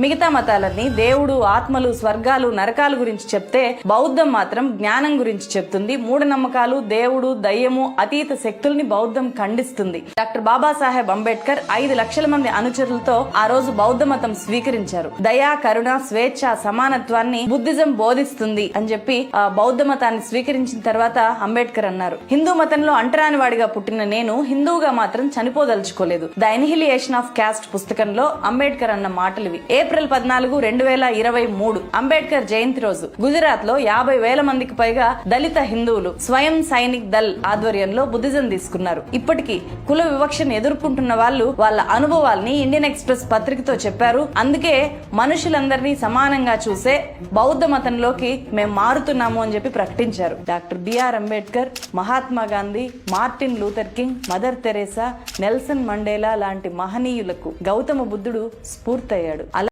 మిగతా మతాలన్నీ దేవుడు ఆత్మలు స్వర్గాలు నరకాల గురించి చెప్తే బౌద్ధం మాత్రం జ్ఞానం గురించి చెప్తుంది. మూఢనమ్మకాలు దేవుడు దయ్యము అతీత శక్తుల్ని బౌద్ధం ఖండిస్తుంది. డాక్టర్ బాబాసాహెబ్ అంబేద్కర్ ఐదు లక్షల మంది అనుచరులతో ఆ రోజు బౌద్ధ మతం స్వీకరించారు. దయా కరుణ స్వేచ్ఛ సమానత్వాన్ని బుద్ధిజం బోధిస్తుంది అని చెప్పి ఆ బౌద్ధ మతాన్ని స్వీకరించిన తర్వాత అంబేద్కర్ అన్నారు. హిందూ మతంలో అంటరాని వాడిగా పుట్టిన నేను హిందూగా మాత్రం చనిపోదలుచుకోలేదు. ద ఎన్హిలియేషన్ ఆఫ్ క్యాస్ట్ పుస్తకంలో అంబేద్కర్ అన్న మాటలు ఏ ఏప్రిల్ పద్నాలుగు రెండు వేల ఇరవై మూడు అంబేద్కర్ జయంతి రోజు గుజరాత్లో యాభై వేల మందికి పైగా దళిత హిందువులు స్వయం సైనిక్ దళ్ ఆధ్వర్యంలో బుద్ధిజం తీసుకున్నారు. ఇప్పటికీ కుల వివక్షను ఎదుర్కొంటున్న వాళ్ళు వాళ్ళ అనుభవాల్ని ఇండియన్ ఎక్స్ప్రెస్ పత్రికతో చెప్పారు. అందుకే మనుషులందరినీ సమానంగా చూసే బౌద్ధ మతంలోకి మేము మారుతున్నాము అని చెప్పి ప్రకటించారు. Doctor BR Ambedkar Mahatma Gandhi Martin Luther King Mother Teresa Nelson Mandela లాంటి మహనీయులకు గౌతమ బుద్ధుడు స్ఫూర్తయ్యాడు. అలా